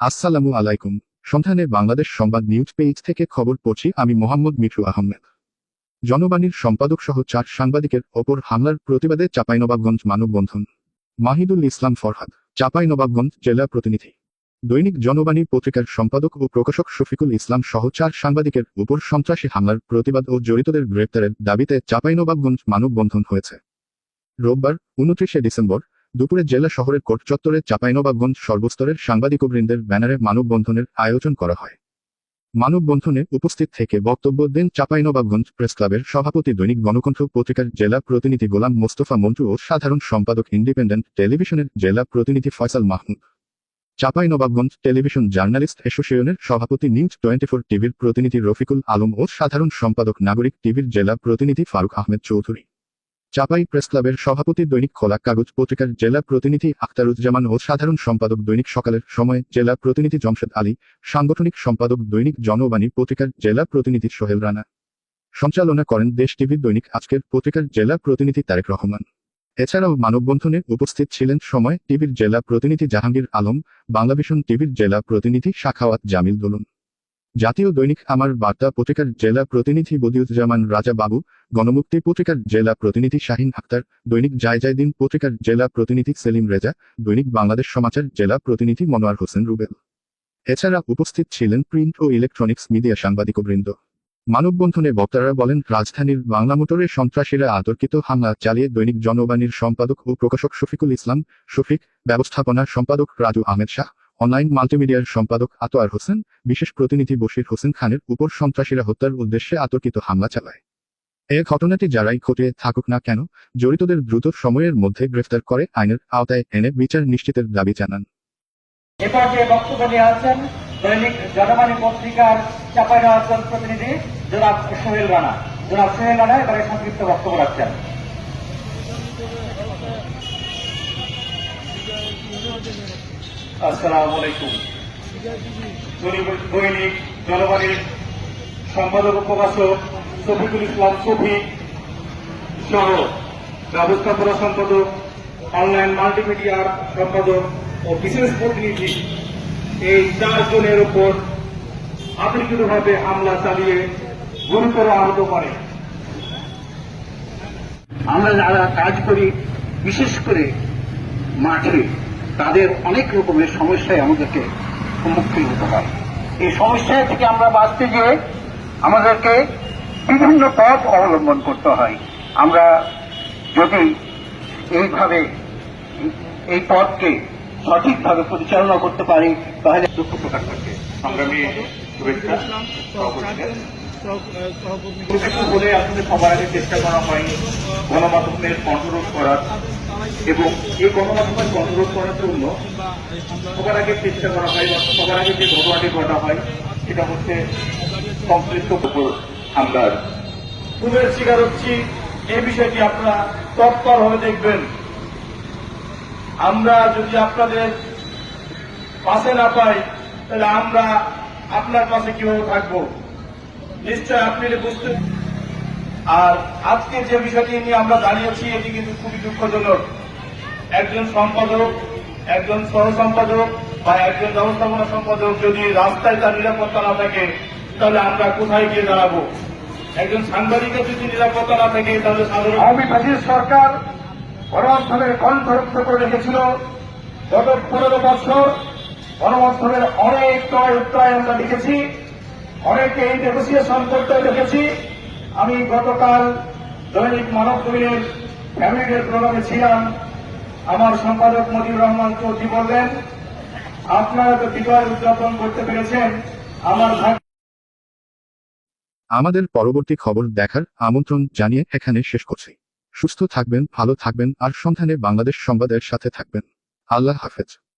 আসসালামু আলাইকুম। সন্ধানে বাংলাদেশ সংবাদ নিউজ পেজ থেকে খবর পড়ছি, আমি মোহাম্মদ মিঠু আহমেদ। জনবাণীর সম্পাদক সহ চার সাংবাদিকের ওপর হামলার প্রতিবাদে চাঁপাইনবাবগঞ্জ মানববন্ধন। মাহিদুল ইসলাম ফরহাদ, চাঁপাইনবাবগঞ্জ জেলা প্রতিনিধি। দৈনিক জনবাণী পত্রিকার সম্পাদক ও প্রকাশক শফিকুল ইসলাম সহ চার সাংবাদিকের উপর সন্ত্রাসী হামলার প্রতিবাদ ও জড়িতদের গ্রেপ্তারের দাবিতে চাঁপাইনবাবগঞ্জ মানববন্ধন হয়েছে। রোববার, উনত্রিশে ডিসেম্বর দুপুরে জেলা শহরের কোর্ট চত্বরে চাঁপাইনবাবগঞ্জ সর্বস্তরের সাংবাদিকবৃন্দের ব্যানারে মানববন্ধনের আয়োজন করা হয়। মানববন্ধনে উপস্থিত থেকে বক্তব্য দেন চাঁপাইনবাবগঞ্জ প্রেস ক্লাবের সভাপতি দৈনিক গণকণ্ঠ পত্রিকার জেলা প্রতিনিধি গোলাম মোস্তফা মন্টু ও সাধারণ সম্পাদক ইন্ডিপেন্ডেন্ট টেলিভিশনের জেলা প্রতিনিধি ফয়সাল মাহমুদ। চাঁপাইনবাবগঞ্জ টেলিভিশন জার্নালিস্ট অ্যাসোসিয়েশনের সভাপতি নিউজ টোয়েন্টি ফোর টিভির প্রতিনিধি রফিকুল আলম ও সাধারণ সম্পাদক নাগরিক টিভির জেলা প্রতিনিধি ফারুক আহমেদ চৌধুরী। চাপাই প্রেস ক্লাবের সভাপতি দৈনিক খোলা কাগজ পত্রিকার জেলা প্রতিনিধি আখতারুজ্জামান ও সাধারণ সম্পাদক দৈনিক সকালের সময় জেলা প্রতিনিধি জমশেদ আলী, সাংগঠনিক সম্পাদক দৈনিক জনবাণী পত্রিকার জেলা প্রতিনিধি সোহেল রানা। সঞ্চালনা করেন দেশ টিভির দৈনিক আজকের পত্রিকার জেলা প্রতিনিধি তারেক রহমান। এছাড়াও মানববন্ধনে উপস্থিত ছিলেন সময় টিভির জেলা প্রতিনিধি জাহাঙ্গীর আলম, বাংলাভিশন টিভির জেলা প্রতিনিধি শাখাওয়াত জামিল দোলন। জাতীয় দৈনিক আমার বার্তা পত্রিকার জেলা প্রতিনিধি বদিউজ্জামান রাজা বাবু, গণমুক্তি পত্রিকার জেলা প্রতিনিধি শাহিন আক্তার, দৈনিক জায়জায়দিন পত্রিকার জেলা প্রতিনিধি সেলিম রেজা, দৈনিক বাংলাদেশ সমাচার জেলা প্রতিনিধি মনোয়ার হোসেন রুবেল। এছাড়া উপস্থিত ছিলেন প্রিন্ট ও ইলেকট্রনিক্স মিডিয়া সাংবাদিকবৃন্দ মানববন্ধনে বক্তারা বলেন, রাজধানীর বাংলা মোটরে সন্ত্রাসীরা আতর্কিত হামলা চালিয়ে দৈনিক জনবাণীর সম্পাদক ও প্রকাশক শফিকুল ইসলাম, শফিক, ব্যবস্থাপনা সম্পাদক রাজু আহমেদ শাহ অনলাইন মাল্টিমিডিয়ার সম্পাদক আতোয়ার হোসেন, বিশেষ প্রতিনিধি বশির হোসেন খানের উপর সন্ত্রাসীরা হত্যার উদ্দেশ্যে আতর্কিত হামলা চালায়। এ ঘটনাটি যারাই ঘটিয়ে থাকুক না কেন, জড়িতদের দ্রুত সময়ের মধ্যে গ্রেফতার করে আইনের আওতায় এনে বিচার নিশ্চিতের দাবি জানান। জনাব সোহেল রানা। জনাব সোহেল রানা এবারে সংক্ষিপ্ত বক্তব্য রাখছেন। আসসালামু আলাইকুম দৈনিক জনবাণীর সম্পাদক প্রকাশক শফিকুল ইসলাম শফি সহ ব্যবস্থাপনা সম্পাদক, অনলাইন মাল্টিমিডিয়ার সম্পাদক ও বিশেষ প্রতিনিধি এই চারজনের উপর আতঙ্কিতভাবে হামলা চালিয়ে গুরুতর আহত করে। আমরা যারা কাজ করি, বিশেষ করে মাঠে তাদের অনেক রকমের সমস্যায় আমাদেরকে সম্মুখীন হতে হয়। এই সমস্যা থেকে আমরা বাঁচতে গিয়ে আমাদেরকে বিভিন্ন পথ অবলম্বন করতে হয়। আমরা যদি এইভাবে এই পথকে সঠিকভাবে পরিচালনা করতে পারি, তাহলে দুঃখ প্রকাশ করছে। সংগ্রামী শুভেচ্ছা বলে আসলে সবার আগে চেষ্টা করা হয় গণমাধ্যমের কন্ট্রোল করার এবং এই গণমাধ্যমের কন্ট্রোল করার জন্য সবার আগে চেষ্টা করা হয় সবার আগে যে ঘটনাটি ঘটা হয় সেটা হচ্ছে সংশ্লিষ্ট হামলার। খুনের শিকার হচ্ছি। এই বিষয়টি আপনারা তৎপরভাবে দেখবেন। আমরা যদি আপনাদের পাশে না পাই তাহলে আমরা আপনার পাশে কীভাবে থাকব? নিশ্চয় আপনি এটা বুঝতে আর আজকে যে বিষয়টি নিয়ে আমরা দাঁড়িয়েছি, এটি কিন্তু খুবই দুঃখজনক। একজন সম্পাদক, একজন সহ সম্পাদক বা একজন ব্যবস্থাপনা সম্পাদক যদি রাস্তায় তার নিরাপত্তা না থাকে, তাহলে আমরা কোথায় গিয়ে দাঁড়াবো? একজন সাংবাদিকের যদি নিরাপত্তা না থাকে, তাহলে সাধারণ আওয়ামী ফ্যাসিস্ট সরকার গণমাধ্যমের কণ্ঠরুদ্ধ করে রেখেছিল। গত পনেরো বছর গণমাধ্যমের অনেক ক্রয় উত্তরায় আমরা দেখেছি। অনেকে নেগোসিয়েশন করতে দেখেছি। আমি গতকাল দৈনিক মানব কবিরের ফ্যামিলির প্রোগ্রামে ছিলাম। আমার সম্পাদক মজিবুর রহমান চৌধুরী বললেন, আপনারা তো বিজয় উদযাপন করতে পেরেছেন। আমার আমাদের পরবর্তী খবর দেখার আমন্ত্রণ জানিয়ে এখানে শেষ করছি। সুস্থ থাকবেন, ভালো থাকবেন, আর সন্ধানে বাংলাদেশ সংবাদের সাথে থাকবেন। আল্লাহ হাফেজ।